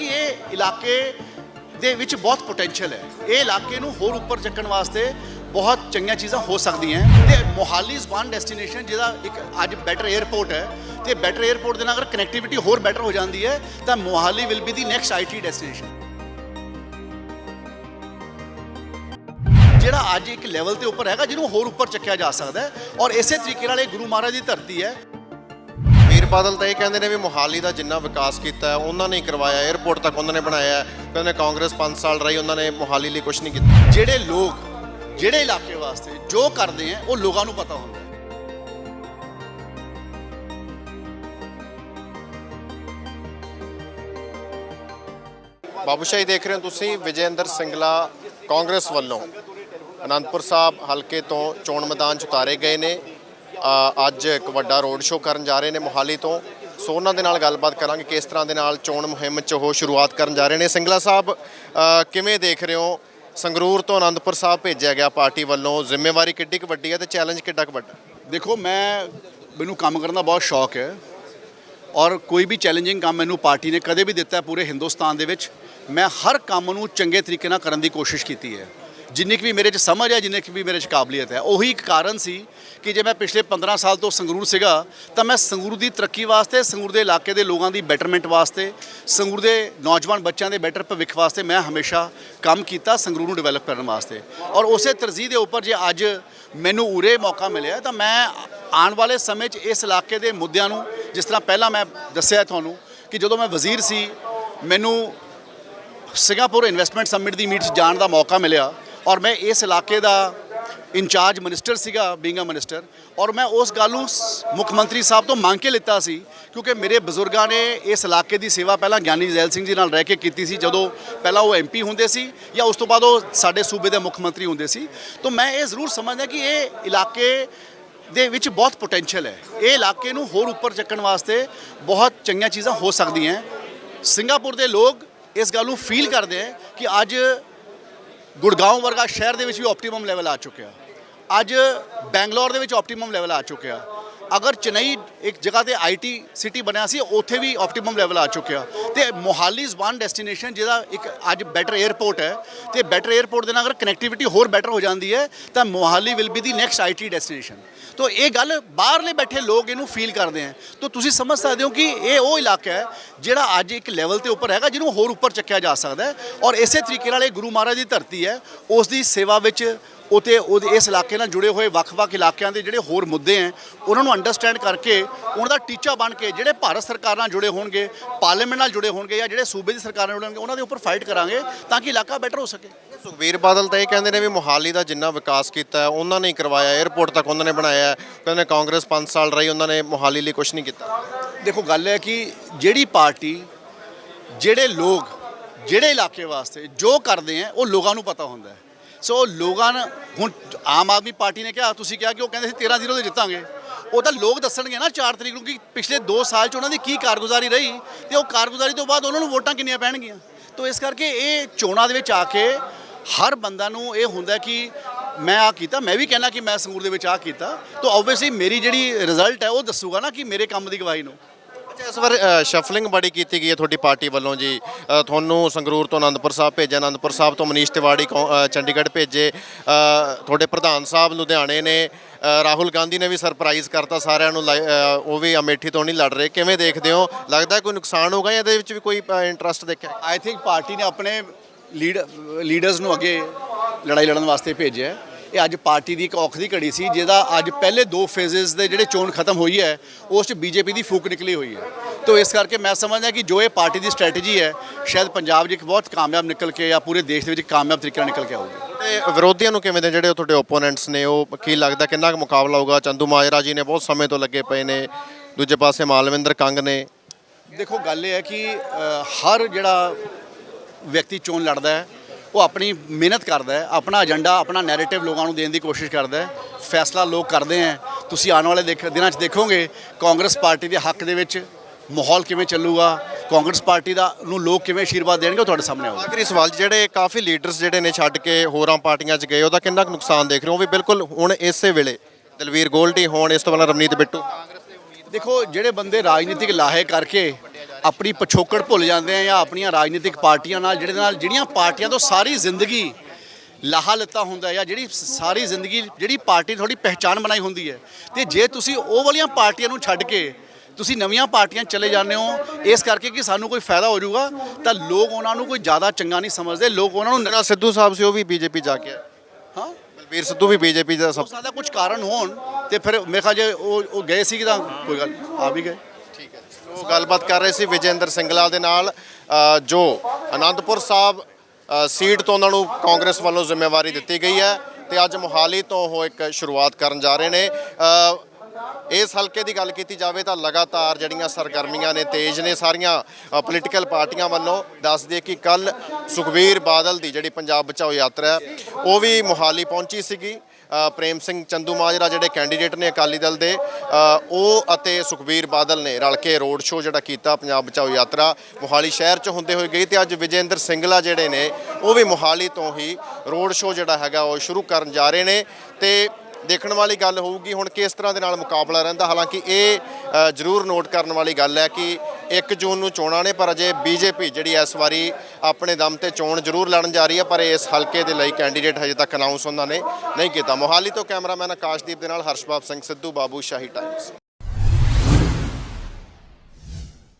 ਇਹ ਇਲਾਕੇ ਦੇ ਵਿੱਚ ਬਹੁਤ ਪੋਟੈਂਸ਼ੀਅਲ ਹੈ। ਇਹ ਇਲਾਕੇ ਨੂੰ ਹੋਰ ਉੱਪਰ ਚੱਕਣ ਵਾਸਤੇ ਬਹੁਤ ਚੰਗੀਆਂ ਚੀਜ਼ਾਂ ਹੋ ਸਕਦੀਆਂ ਤੇ ਮੋਹਾਲੀ ਇਜ਼ ਵਨ ਡੈਸਟੀਨੇਸ਼ਨ ਜਿਹਦਾ ਇੱਕ ਅੱਜ ਬੈਟਰ 에ਅਰਪੋਰਟ ਹੈ। ਤੇ ਬੈਟਰ 에ਅਰਪੋਰਟ ਦੇ ਨਾਲ ਅਗਰ ਕਨੈਕਟੀਵਿਟੀ ਹੋਰ ਬੈਟਰ ਹੋ ਜਾਂਦੀ ਹੈ, ਤਾਂ Mohali will be the next IT destination ਜਿਹੜਾ ਅੱਜ ਇੱਕ ਲੈਵਲ 'ਤੇ ਉੱਪਰ ਹੈਗਾ, ਜਿਹਨੂੰ ਹੋਰ ਉੱਪਰ ਚੱਕਿਆ ਜਾ ਸਕਦਾ ਹੈ। ਔਰ ਇਸੇ ਤਰੀਕੇ ਨਾਲ ਇਹ ਗੁਰੂ ਮਹਾਰਾਜ ਦੀ ਧਰਤੀ ਹੈ। ਬਾਦਲ ਤਾਂ ਇਹ ਕਹਿੰਦੇ ਨੇ ਵੀ ਮੋਹਾਲੀ ਦਾ ਜਿੰਨਾ ਵਿਕਾਸ ਕੀਤਾ ਹੈ, ਉਹਨਾਂ ਨੇ ਹੀ ਕਰਵਾਇਆ 에ਅਰਪੋਰਟ ਤੱਕ ਉਹਨਾਂ ਨੇ ਬਣਾਇਆ ਕਹਿੰਦੇ ਨੇ ਕਾਂਗਰਸ 5 ਸਾਲ ਰਹੀ, ਉਹਨਾਂ ਨੇ ਮੋਹਾਲੀ ਲਈ ਕੁਝ ਨਹੀਂ ਕੀਤਾ। ਜਿਹੜੇ ਲੋਕ, ਜਿਹੜੇ ਇਲਾਕੇ ਵਾਸਤੇ ਜੋ ਕਰਦੇ ਆ, ਉਹ ਲੋਕਾਂ ਨੂੰ ਪਤਾ ਹੁੰਦਾ ਹੈ। ਬਾਬੂ ਸ਼ਾਹੀ, ਦੇਖ ਰਹੇ ਹੋ ਤੁਸੀਂ ਵਿਜੇਂਦਰ ਸਿੰਗਲਾ ਕਾਂਗਰਸ ਵੱਲੋਂ। ਅਨੰਦਪੁਰ ਸਾਹਿਬ ਹਲਕੇ ਤੋਂ ਚੋਣ ਮੈਦਾਨ 'ਚ ਉਤਾਰੇ ਗਏ ਨੇ। ਅੱਜ ਇੱਕ ਵੱਡਾ ਰੋਡ ਸ਼ੋਅ ਕਰਨ ਜਾ ਰਹੇ ਨੇ ਮੋਹਾਲੀ ਤੋਂ। ਸੋ ਉਹਨਾਂ ਦੇ ਨਾਲ ਗੱਲਬਾਤ ਕਰਾਂਗੇ ਕਿਸ ਤਰ੍ਹਾਂ ਦੇ ਨਾਲ ਚੋਣ ਮੁਹਿੰਮ 'ਚ ਉਹ ਸ਼ੁਰੂਆਤ ਕਰਨ ਜਾ ਰਹੇ ਨੇ। ਸਿੰਗਲਾ ਸਾਹਿਬ ਕਿਵੇਂ ਦੇਖ ਰਹੇ ਹੋ? ਸੰਗਰੂਰ ਤੋਂ ਅਨੰਦਪੁਰ ਸਾਹਿਬ ਭੇਜਿਆ ਗਿਆ ਪਾਰਟੀ ਵੱਲੋਂ। ਜ਼ਿੰਮੇਵਾਰੀ ਕਿੱਡੀ ਕੁ ਵੱਡੀ ਹੈ ਤੇ ਚੈਲੰਜ ਕਿੱਡਾ ਕੁ ਵੱਡਾ? ਦੇਖੋ, ਮੈਂ, ਮੈਨੂੰ ਕੰਮ ਕਰਨ ਦਾ ਬਹੁਤ ਸ਼ੌਕ ਹੈ ਔਰ ਕੋਈ ਵੀ ਚੈਲੰਜਿੰਗ ਕੰਮ ਮੈਨੂੰ ਪਾਰਟੀ ਨੇ ਕਦੇ ਵੀ ਦਿੱਤਾ ਪੂਰੇ ਹਿੰਦੁਸਤਾਨ ਦੇ ਵਿੱਚ। ਮੈਂ ਹਰ ਕੰਮ ਨੂੰ ਚੰਗੇ ਤਰੀਕੇ ਨਾਲ ਕਰਨ ਦੀ ਕੋਸ਼ਿਸ਼ ਕੀਤੀ ਹੈ। ਜਿੰਨੀ ਕੁ ਵੀ ਮੇਰੇ 'ਚ ਸਮਝ ਹੈ, ਜਿੰਨੀ ਕੁ ਵੀ ਮੇਰੇ 'ਚ ਕਾਬਲੀਅਤ ਹੈ, ਉਹੀ ਇੱਕ ਕਾਰਨ ਸੀ ਕਿ ਜੇ ਮੈਂ ਪਿਛਲੇ 15 ਸਾਲ ਤੋਂ ਸੰਗਰੂਰ ਸੀਗਾ, ਤਾਂ ਮੈਂ ਸੰਗਰੂਰ ਦੀ ਤਰੱਕੀ ਵਾਸਤੇ, ਸੰਗਰੂਰ ਦੇ ਇਲਾਕੇ ਦੇ ਲੋਕਾਂ ਦੀ ਬੈਟਰਮੈਂਟ ਵਾਸਤੇ, ਸੰਗਰੂਰ ਦੇ ਨੌਜਵਾਨ ਬੱਚਿਆਂ ਦੇ ਬੈਟਰ ਭਵਿੱਖ ਵਾਸਤੇ ਮੈਂ ਹਮੇਸ਼ਾ ਕੰਮ ਕੀਤਾ ਸੰਗਰੂਰ ਨੂੰ ਡਿਵੈਲਪ ਕਰਨ ਵਾਸਤੇ। ਔਰ ਉਸੇ ਤਰਜੀਹ ਦੇ ਉੱਪਰ ਜੇ ਅੱਜ ਮੈਨੂੰ ਉਰੇ ਮੌਕਾ ਮਿਲਿਆ, ਤਾਂ ਮੈਂ ਆਉਣ ਵਾਲੇ ਸਮੇਂ 'ਚ ਇਸ ਇਲਾਕੇ ਦੇ ਮੁੱਦਿਆਂ ਨੂੰ, ਜਿਸ ਤਰ੍ਹਾਂ ਪਹਿਲਾਂ ਮੈਂ ਦੱਸਿਆ ਤੁਹਾਨੂੰ ਕਿ ਜਦੋਂ ਮੈਂ ਵਜ਼ੀਰ ਸੀ, ਮੈਨੂੰ ਸਿੰਗਾਪੁਰ ਇਨਵੈਸਟਮੈਂਟ ਸਮਿਟ ਦੀ ਮੀਟ 'ਚ ਜਾਣ ਦਾ ਮੌਕਾ ਮਿਲਿਆ। ਔਰ ਮੈਂ ਇਸ ਇਲਾਕੇ ਦਾ ਇੰਚਾਰਜ ਮਿਨਿਸਟਰ ਸੀਗਾ, ਬੀਂਗ ਅ ਮਿਨਿਸਟਰ, ਔਰ ਮੈਂ ਉਸ ਗੱਲ ਨੂੰ ਮੁੱਖ ਮੰਤਰੀ ਸਾਹਿਬ ਤੋਂ ਮੰਗ ਕੇ ਲਿੱਤਾ ਸੀ, ਕਿਉਂਕਿ ਮੇਰੇ ਬਜ਼ੁਰਗਾਂ ਨੇ ਇਸ ਇਲਾਕੇ ਦੀ ਸੇਵਾ ਪਹਿਲਾਂ ਗਿਆਨੀ ਜ਼ੈਲ ਸਿੰਘ ਜੀ ਨਾਲ ਰਹਿ ਕੇ ਕੀਤੀ ਸੀ, ਜਦੋਂ ਪਹਿਲਾਂ ਉਹ ਐਮਪੀ ਹੁੰਦੇ ਸੀ, ਜਾਂ ਉਸ ਤੋਂ ਬਾਅਦ ਉਹ ਸਾਡੇ ਸੂਬੇ ਦੇ ਮੁੱਖ ਮੰਤਰੀ ਹੁੰਦੇ ਸੀ। ਤਾਂ ਮੈਂ ਇਹ ਜ਼ਰੂਰ ਸਮਝਦਾ ਕਿ ਇਹ ਇਲਾਕੇ ਦੇ ਵਿੱਚ ਬਹੁਤ ਪੋਟੈਂਸ਼ੀਅਲ ਹੈ। ਇਹ ਇਲਾਕੇ ਨੂੰ ਹੋਰ ਉੱਪਰ ਚੱਕਣ ਵਾਸਤੇ ਬਹੁਤ ਚੰਗੀਆਂ ਚੀਜ਼ਾਂ ਹੋ ਸਕਦੀਆਂ ਸਿੰਗਾਪੁਰ ਦੇ ਲੋਕ ਇਸ ਗੱਲ ਨੂੰ ਫੀਲ ਕਰਦੇ ਹੈ ਕਿ ਅੱਜ ਗੁੜਗਾਉਂ ਵਰਗਾ ਸ਼ਹਿਰ ਦੇ ਵਿੱਚ ਵੀ ਆਪਟੀਮਮ ਲੈਵਲ ਆ ਚੁੱਕਿਆ। ਅੱਜ ਬੈਂਗਲੌਰ ਦੇ ਵਿੱਚ ਆਪਟੀਮਮ ਲੈਵਲ ਆ ਚੁੱਕਿਆ। ਅਗਰ ਚੇਨਈ ਇੱਕ ਜਗ੍ਹਾ ਤੇ ਆਈਟੀ ਸਿਟੀ ਬਣਿਆ ਸੀ, ਉੱਥੇ ਵੀ ਆਪਟੀਮਮ ਲੈਵਲ ਆ ਚੁੱਕਿਆ। ਤੇ ਮੋਹਾਲੀ ਇਜ਼ ਵਨ ਡੈਸਟੀਨੇਸ਼ਨ ਜਿਹਦਾ ਇੱਕ ਅੱਜ ਬੈਟਰ 에ਅਰਪੋਰਟ ਹੈ। ਤੇ ਬੈਟਰ 에ਅਰਪੋਰਟ ਦੇ ਨਾਲ ਅਗਰ ਕਨੈਕਟੀਵਿਟੀ ਹੋਰ ਬੈਟਰ ਹੋ ਜਾਂਦੀ ਹੈ, ਤਾਂ Mohali will be the next IT destination ਤੋ ਇਹ ਗੱਲ ਬਾਹਰਲੇ ਬੈਠੇ ਲੋਕ ਇਹਨੂੰ ਫੀਲ ਕਰਦੇ ਆ ਤੋ ਤੁਸੀਂ ਸਮਝ ਸਕਦੇ ਹੋ ਕਿ ਇਹ ਉਹ ਇਲਾਕਾ ਹੈ, ਜਿਹੜਾ ਅੱਜ ਇੱਕ ਲੈਵਲ ਤੇ ਉੱਪਰ ਹੈਗਾ, ਜਿਹਨੂੰ ਹੋਰ ਉੱਪਰ ਚੱਕਿਆ ਜਾ ਸਕਦਾ ਹੈ। ਔਰ ਇਸੇ ਤਰੀਕੇ ਨਾਲ ਇਹ ਗੁਰੂ ਮਹਾਰਾਜ ਦੀ ਧਰਤੀ ਹੈ, ਉਸ ਦੀ ਸੇਵਾ ਵਿੱਚ ਉਤੇ ਉਹਦੇ ਇਸ ਇਲਾਕੇ ਨਾਲ ਜੁੜੇ ਹੋਏ ਵੱਖ-ਵੱਖ ਇਲਾਕਿਆਂ ਦੇ ਜਿਹੜੇ ਹੋਰ ਮੁੱਦੇ ਹੈ ਉਹਨਾਂ ਨੂੰ ਅੰਡਰਸਟੈਂਡ ਕਰਕੇ ਉਹਨਾਂ ਦਾ ਟੀਚਾ ਬਣ ਕੇ ਜਿਹੜੇ ਭਾਰਤ ਸਰਕਾਰ ਨਾਲ ਜੁੜੇ ਹੋਣਗੇ ਪਾਰਲੀਮੈਂਟ ਨਾਲ ਜੁੜੇ ਹੋਣਗੇ ਜਾਂ ਜਿਹੜੇ ਸੂਬੇ ਦੀ ਸਰਕਾਰ ਨਾਲ ਜੁੜੇ ਹੋਣਗੇ ਉਹਨਾਂ ਦੇ ਉੱਪਰ ਫਾਈਟ ਕਰਾਂਗੇ ਤਾਂ ਕਿ ਇਲਾਕਾ ਬੈਟਰ ਹੋ ਸਕੇ ਸੁਖਬੀਰ ਬਾਦਲ ਤਾਂ ਇਹ ਕਹਿੰਦੇ ਨੇ ਵੀ ਮੋਹਾਲੀ ਦਾ ਜਿੰਨਾ ਵਿਕਾਸ ਕੀਤਾ ਹੈ ਉਹਨਾਂ ਨੇ ਹੀ ਕਰਵਾਇਆ 에ਅਰਪੋਰਟ ਤੱਕ ਉਹਨਾਂ ਨੇ ਬਣਾਇਆ। ਕਹਿੰਦੇ ਕਾਂਗਰਸ 5 ਸਾਲ ਰਹੀ ਉਹਨਾਂ ਨੇ ਮੋਹਾਲੀ ਲਈ ਕੁਝ ਨਹੀਂ ਕੀਤਾ ਦੇਖੋ ਗੱਲ ਹੈ ਕਿ ਜਿਹੜੀ ਪਾਰਟੀ ਜਿਹੜੇ ਲੋਕ ਜਿਹੜੇ ਇਲਾਕੇ ਵਾਸਤੇ ਜੋ ਕਰਦੇ ਆ ਉਹ ਲੋਕਾਂ ਨੂੰ ਪਤਾ ਹੁੰਦਾ ਹੈ ਸੋ ਲੋਕਾਂ ਨੇ ਹੁਣ ਆਮ ਆਦਮੀ ਪਾਰਟੀ ਨੇ ਕਿਹਾ, ਤੁਸੀਂ ਕਿਹਾ ਕਿ ਉਹ ਕਹਿੰਦੇ ਸੀ 13 ਜ਼ੀਰੋ ਦੇ ਜਿੱਤਾਂਗੇ। ਉਹ ਤਾਂ ਲੋਕ ਦੱਸਣਗੇ ਨਾ 4 ਤਰੀਕ ਨੂੰ ਕਿ ਪਿਛਲੇ 2 ਸਾਲ ਚ ਉਹਨਾਂ ਦੀ ਕੀ ਕਾਰਗੁਜ਼ਾਰੀ ਰਹੀ ਤੇ ਉਹ ਕਾਰਗੁਜ਼ਾਰੀ ਤੋਂ ਬਾਅਦ ਉਹਨਾਂ ਨੂੰ ਵੋਟਾਂ ਕਿੰਨੀਆਂ ਪੈਣਗੀਆਂ। ਤੋਂ ਇਸ ਕਰਕੇ ਇਹ ਚੋਣਾਂ ਦੇ ਵਿੱਚ ਆ ਕੇ ਹਰ ਬੰਦਾ ਨੂੰ ਇਹ ਹੁੰਦਾ ਕਿ ਮੈਂ ਆ ਕੀਤਾ, ਮੈਂ ਵੀ ਕਹਿਣਾ ਕਿ ਮੈਂ ਸੰਗਰੂਰ ਦੇ ਵਿੱਚ ਆ ਕੀਤਾ। ਤਾਂ ਆਬਵੀਅਸਲੀ ਮੇਰੀ ਜਿਹੜੀ ਰਿਜ਼ਲਟ ਹੈ, ਉਹ ਦੱਸੂਗਾ ਨਾ ਕਿ ਮੇਰੇ ਕੰਮ ਦੀ ਗਵਾਹੀ ਨੂੰ। ਅੱਛਾ ਇਸ ਵਾਰ ਸ਼ਫਲਿੰਗ ਬੜੀ ਕੀਤੀ ਗਈ ਹੈ ਤੁਹਾਡੀ ਪਾਰਟੀ ਵੱਲੋਂ ਜੀ। ਅ, ਤੁਹਾਨੂੰ ਸੰਗਰੂਰ ਤੋਂ ਆਨੰਦਪੁਰ ਸਾਹਿਬ ਭੇਜਿਆ ਆਨੰਦਪੁਰ ਸਾਹਿਬ ਤੋਂ ਮਨੀਸ਼ ਤਿਵਾੜੀ ਕੌ- ਅ, ਚੰਡੀਗੜ੍ਹ ਭੇਜੇ। ਅ, ਤੁਹਾਡੇ ਪ੍ਰਧਾਨ ਸਾਹਿਬ ਲੁਧਿਆਣੇ ਨੇ ਅ, ਰਾਹੁਲ ਗਾਂਧੀ ਨੇ ਵੀ ਸਰਪ੍ਰਾਈਜ਼ ਕਰਤਾ ਸਾਰਿਆਂ ਨੂੰ ਲਾਈ- ਅ, ਉਹ ਵੀ ਅਮੇਠੀ ਤੋਂ ਨਹੀਂ ਲੜ ਰਹੇ। ਕਿਵੇਂ ਦੇਖਦੇ ਹੋ? ਲੱਗਦਾ ਕੋਈ ਨੁਕਸਾਨ ਹੋਗਾ ਜਾਂ ਇਹਦੇ ਵਿੱਚ ਵੀ ਕੋਈ ਇੰਟਰਸਟ ਦੇਖਿਆ? ਆਈ ਥਿੰਕ ਪਾਰਟੀ ਨੇ ਆਪਣੇ ਲੀਡ ਲੀਡਰਸ ਨੂੰ ਅੱਗੇ ਲੜਾਈ ਲੜਨ ਵਾਸਤੇ ਭੇਜਿਆ ਹੈ। ਇਹ ਅੱਜ ਪਾਰਟੀ ਦੀ ਇੱਕ ਔਖ ਦੀ ਘੜੀ ਸੀ ਜਿਹਦਾ ਅੱਜ ਪਹਿਲੇ ਦੋ ਫੇਜ਼ਸ ਦੇ ਜਿਹੜੇ ਚੋਣ ਖਤਮ ਹੋਈ ਹੈ ਉਸ 'ਚ ਬੀਜੇਪੀ ਦੀ ਫੂਕ ਨਿਕਲੀ ਹੋਈ ਹੈ। ਤੋਂ ਇਸ ਕਰਕੇ ਮੈਂ ਸਮਝਦਾ ਕਿ ਜੋ ਇਹ ਪਾਰਟੀ ਦੀ ਸਟ੍ਰੈਟਜੀ ਹੈ ਸ਼ਾਇਦ ਪੰਜਾਬ 'ਚ ਇੱਕ ਬਹੁਤ ਕਾਮਯਾਬ ਨਿਕਲ ਕੇ ਜਾਂ ਪੂਰੇ ਦੇਸ਼ ਦੇ ਵਿੱਚ ਕਾਮਯਾਬ ਤਰੀਕੇ ਨਾਲ ਨਿਕਲ ਕੇ ਆਊਗੀ। ਤੇ ਵਿਰੋਧੀਆਂ ਨੂੰ ਕਿਵੇਂ ਦੇ ਜਿਹੜੇ ਤੁਹਾਡੇ ਓਪੋਨੈਂਟਸ ਨੇ ਉਹ ਕੀ ਲੱਗਦਾ ਕਿੰਨਾ ਕੁ ਮੁਕਾਬਲਾ ਹੋਊਗਾ? ਚੰਦੂ ਮਾਜਰਾ ਜੀ ਨੇ ਬਹੁਤ ਸਮੇਂ ਤੋਂ ਲੱਗੇ ਪਏ ਨੇ ਦੂਜੇ ਪਾਸੇ ਮਾਲਵਿੰਦਰ ਕੰਗ ਨੇ। ਦੇਖੋ ਗੱਲ ਇਹ ਹੈ ਕਿ ਹਰ ਜਿਹੜਾ ਵਿਅਕਤੀ ਚੋਣ ਲੜਦਾ ਹੈ ਉਹ ਆਪਣੀ ਮਿਹਨਤ ਕਰਦਾ ਹੈ ਆਪਣਾ ਏਜੰਡਾ ਆਪਣਾ ਨੈਰੇਟਿਵ ਲੋਕਾਂ ਨੂੰ ਦੇਣ ਦੀ ਕੋਸ਼ਿਸ਼ ਕਰਦਾ ਹੈ। ਫੈਸਲਾ ਲੋਕ ਕਰਦੇ ਹੈ। ਤੁਸੀਂ ਆਉਣ ਵਾਲੇ ਦਿਨਾਂ 'ਚ ਦੇਖੋਗੇ ਕਾਂਗਰਸ ਪਾਰਟੀ ਦੇ ਹੱਕ ਦੇ ਵਿੱਚ ਮਾਹੌਲ ਕਿਵੇਂ ਚੱਲੂਗਾ ਕਾਂਗਰਸ ਪਾਰਟੀ ਦਾ ਨੂੰ ਲੋਕ ਕਿਵੇਂ ਆਸ਼ੀਰਵਾਦ ਦੇਣਗੇ ਉਹ ਤੁਹਾਡੇ ਸਾਹਮਣੇ ਆਊਗਾ। ਆਖਰੀ ਸਵਾਲ ਜਿਹੜੇ ਕਾਫੀ ਲੀਡਰਸ ਜਿਹੜੇ ਨੇ ਛੱਡ ਕੇ ਹੋਰਾਂ ਪਾਰਟੀਆਂ 'ਚ ਗਏ ਉਹਦਾ ਕਿੰਨਾ ਕੁ ਨੁਕਸਾਨ ਦੇਖ ਰਹੇ ਹੋ? ਉਹ ਵੀ ਬਿਲਕੁਲ ਹੁਣ ਇਸੇ ਵੇਲੇ ਦਲਵੀਰ ਗੋਲਡੀ ਹੋਣ ਇਸ ਤੋਂ ਪਹਿਲਾਂ ਰਵਨੀਤ ਬਿੱਟੂ। ਦੇਖੋ ਜਿਹੜੇ ਬੰਦੇ ਰਾਜਨੀਤਿਕ ਲਾਹੇ ਕਰਕੇ ਆਪਣੀ ਪਿਛੋਕੜ ਭੁੱਲ ਜਾਂਦੇ ਆ ਜਾਂ ਆਪਣੀਆਂ ਰਾਜਨੀਤਿਕ ਪਾਰਟੀਆਂ ਨਾਲ ਜਿਹੜੇ ਨਾਲ ਜਿਹੜੀਆਂ ਪਾਰਟੀਆਂ ਤੋਂ ਸਾਰੀ ਜ਼ਿੰਦਗੀ ਲਾਹਾ ਲਿੱਤਾ ਹੁੰਦਾ ਜਾਂ ਜਿਹੜੀ ਸਾਰੀ ਜ਼ਿੰਦਗੀ ਜਿਹੜੀ ਪਾਰਟੀ ਥੋੜੀ ਪਹਿਚਾਣ ਬਣਾਈ ਹੁੰਦੀ ਹੈ। ਤੇ ਜੇ ਤੁਸੀਂ ਉਹ ਵਾਲੀਆਂ ਪਾਰਟੀਆਂ ਨੂੰ ਛੱਡ ਕੇ ਤੁਸੀਂ ਨਵੀਆਂ ਪਾਰਟੀਆਂ ਚਲੇ ਜਾਂਦੇ ਹੋ ਇਸ ਕਰਕੇ ਕਿ ਸਾਨੂੰ ਕੋਈ ਫਾਇਦਾ ਹੋ ਜਾਊਗਾ ਤਾਂ ਲੋਕ ਉਹਨਾਂ ਨੂੰ ਕੋਈ ਜ਼ਿਆਦਾ ਚੰਗਾ ਨਹੀਂ ਸਮਝਦੇ। ਲੋਕ ਉਹਨਾਂ ਨੂੰ ਜਿਹੜਾ ਸਿੱਧੂ ਸਾਹਿਬ ਸੀ ਉਹ ਵੀ ਬੀਜੇਪੀ ਜਾ ਕੇ ਹਾਂ? ਬਲਬੀਰ ਸਿੱਧੂ ਵੀ ਬੀਜੇਪੀ ਦਾ ਸਭ ਸਕਦਾ ਕੁਝ ਕਾਰਨ ਹੋਣ ਤੇ ਫਿਰ ਮੇਰੇ ਖਿਆਲ ਜੇ ਉਹ ਉਹ ਗਏ ਸੀ ਤਾਂ ਕੋਈ ਗੱਲ ਆ ਵੀ ਗਏ। ਉਹ ਗੱਲਬਾਤ ਕਰ ਰਹੇ ਸੀ ਵਿਜੇਂਦਰ ਸਿੰਗਲਾ ਦੇ ਨਾਲ ਜੋ ਅਨੰਦਪੁਰ ਸਾਹਿਬ ਸੀਟ ਤੋਂ ਉਹਨਾਂ ਨੂੰ ਕਾਂਗਰਸ ਵੱਲੋਂ ਜ਼ਿੰਮੇਵਾਰੀ ਦਿੱਤੀ ਗਈ ਹੈ ਤੇ ਅੱਜ ਮੋਹਾਲੀ ਤੋਂ ਉਹ ਇੱਕ ਸ਼ੁਰੂਆਤ ਕਰਨ ਜਾ ਰਹੇ ਨੇ। ਇਸ ਹਲਕੇ ਦੀ ਗੱਲ ਕੀਤੀ ਜਾਵੇ ਤਾਂ ਲਗਾਤਾਰ ਜਿਹੜੀਆਂ ਸਰਗਰਮੀਆਂ ਨੇ, ਤੇਜ਼ ਨੇ ਸਾਰੀਆਂ ਪੋਲੀਟੀਕਲ ਪਾਰਟੀਆਂ ਵੱਲੋਂ ਦੱਸ ਦਈਏ ਕਿ ਕੱਲ ਸੁਖਬੀਰ ਬਾਦਲ ਦੀ ਜਿਹੜੀ ਪੰਜਾਬ ਬਚਾਓ ਯਾਤਰਾ ਉਹ ਵੀ ਮੋਹਾਲੀ ਪਹੁੰਚੀ ਸੀਗੀ। ਪ੍ਰੇਮ ਸਿੰਘ ਚੰਦੂ ਮਾਜਰਾ ਜਿਹੜੇ ਕੈਂਡੀਡੇਟ ਨੇ ਅਕਾਲੀ ਦਲ ਦੇ ਉਹ ਅਤੇ ਸੁਖਬੀਰ ਬਾਦਲ ਨੇ ਰਲ ਕੇ ਰੋਡ ਸ਼ੋਅ ਜਿਹੜਾ ਕੀਤਾ ਪੰਜਾਬ ਬਚਾਓ ਯਾਤਰਾ, ਮੋਹਾਲੀ ਸ਼ਹਿਰ 'ਚ ਹੁੰਦੇ ਹੋਏ ਗਈ ਤੇ ਅੱਜ ਵਿਜੇਂਦਰ ਸਿੰਗਲਾ ਜਿਹੜੇ ਨੇ, ਉਹ ਵੀ ਮੋਹਾਲੀ ਤੋਂ ਹੀ ਰੋਡ ਸ਼ੋਅ ਜਿਹੜਾ ਹੈਗਾ ਉਹ ਸ਼ੁਰੂ ਕਰਨ ਜਾ ਰਹੇ ਨੇ ਤੇ ਦੇਖਣ ਵਾਲੀ ਗੱਲ ਹੋਊਗੀ ਹੁਣ ਕਿਸ ਤਰ੍ਹਾਂ ਦੇ ਨਾਲ ਮੁਕਾਬਲਾ ਰਹਿੰਦਾ, ਹਾਲਾਂਕਿ ਇਹ ਜ਼ਰੂਰ ਨੋਟ ਕਰਨ ਵਾਲੀ ਗੱਲ ਹੈ ਕਿ 1 ਜੂਨ ਨੂੰ ਚੋਣਾਂ ਨੇ, ਪਰ ਅਜੇ ਬੀਜੇਪੀ ਜਿਹੜੀ ਇਸ ਵਾਰੀ ਆਪਣੇ ਦਮ ਤੇ ਚੋਣ ਜ਼ਰੂਰ ਲੜਨ ਜਾ ਰਹੀ ਹੈ, ਪਰ ਇਸ ਹਲਕੇ ਦੇ ਲਈ ਕੈਂਡੀਡੇਟ ਹਜੇ ਤੱਕ ਅਨਾਉਂਸ ਉਹਨਾਂ ਨੇ ਨਹੀਂ ਕੀਤਾ। ਮੋਹਾਲੀ ਤੋਂ ਕੈਮਰਾਮੈਨ ਆਕਾਸ਼ਦੀਪ ਦੇ ਨਾਲ ਹਰਸ਼ਬਾਬ ਸਿੰਘ ਸਿੱਧੂ, ਬਾਬੂ ਸ਼ਾਹੀ ਟਾਈਮਸ